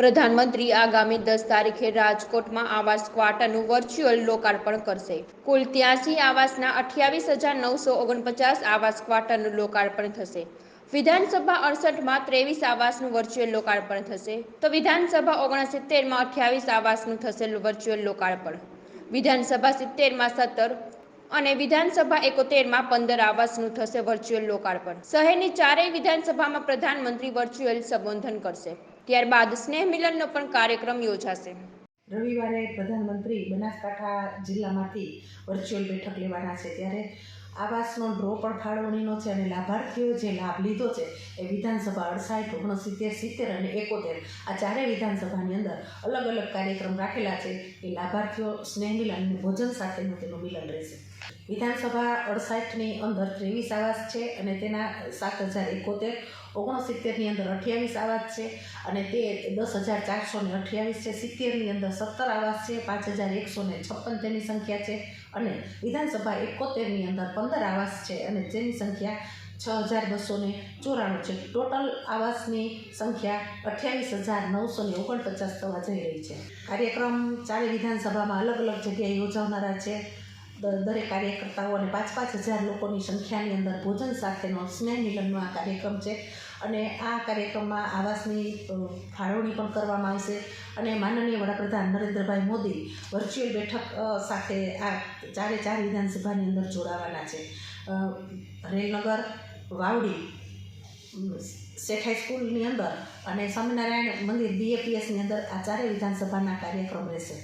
પ્રધાનમંત્રી આગામી દસ તારીખે રાજકોટમાં આવાસ ક્વાર્ટરનું વર્ચ્યુઅલ લોકાર્પણ કરશે. કુલ ત્યાસી આવાસના અઠ્યાવીસ હજાર નવસો ઓગણપચાસ આવાસ ક્વાર્ટરનું લોકાર્પણ થશે. વિધાનસભા અડસઠમાં ત્રેવીસ આવાસનું વર્ચ્યુઅલ લોકાર્પણ થશે. તો વિધાનસભા ઓગણસિત્તેરમાં અઠ્યાવીસ આવાસનું થશે વર્ચ્યુઅલ લોકાર્પણ. વિધાનસભા સિત્તેરમાં સત્તર અને વિધાનસભા એકોતેરમાં પંદર આવાસનું થશે વર્ચ્યુઅલ લોકાર્પણ. શહેરની ચારેય વિધાનસભામાં પ્રધાનમંત્રી વર્ચ્યુઅલ સંબોધન કરશે. ત્યારબાદ સ્નેહ મિલનનો પણ કાર્યક્રમ યોજાશે. રવિવારે પ્રધાનમંત્રી બનાસકાંઠા જિલ્લામાંથી વર્ચ્યુઅલ બેઠક લેવાના છે. ત્યારે આવાસનો ડ્રો પણ ફાળવણીનો છે અને લાભાર્થીઓએ જે લાભ લીધો છે એ વિધાનસભા અડસાઠ, ઓગણસિત્તેર, સિત્તેર અને એકોતેર આ ચારેય વિધાનસભાની અંદર અલગ અલગ કાર્યક્રમ રાખેલા છે એ લાભાર્થીઓ સ્નેહ મિલન અને ભોજન સાથેનું તેનું મિલન રહેશે. વિધાનસભા અડસાઠની અંદર ત્રેવીસ આવાસ છે અને તેના સાત હજાર એકોતેર, ઓગણસિત્તેરની અંદર અઠ્યાવીસ આવાસ છે અને તે દસ હજાર ચારસો ને અઠ્યાવીસ છે. સિત્તેરની અંદર સત્તર આવાસ છે, પાંચ હજાર એકસો ને છપ્પન તેની સંખ્યા છે અને વિધાનસભા એકોતેરની અંદર પંદર આવાસ છે અને જેની સંખ્યા છ હજાર બસો ને ચોરાણું છે. ટોટલ આવાસની સંખ્યા અઠ્યાવીસ હજાર નવસો ને ઓગણપચાસ થવા જઈ રહી છે. કાર્યક્રમ ચારે વિધાનસભામાં અલગ અલગ જગ્યાએ યોજાનારા છે. દરેક કાર્યકર્તાઓ અને પાંચ પાંચ હજાર લોકોની સંખ્યાની અંદર ભોજન સાથેનો સ્નેહ મિલનનો આ કાર્યક્રમ છે. અને આ કાર્યક્રમમાં આવાસની ફાળવણી પણ કરવામાં આવશે અને માનનીય વડાપ્રધાન નરેન્દ્રભાઈ મોદી વર્ચ્યુઅલ બેઠક સાથે આ ચારે ચાર વિધાનસભાની અંદર જોડાવાના છે. રેલનગર વાવડી અમ, શેઠ હાઈસ્કૂલની અંદર અને સ્વામિનારાયણ મંદિર બીએપીએસની અંદર આ ચારે વિધાનસભાના કાર્યક્રમ રહેશે.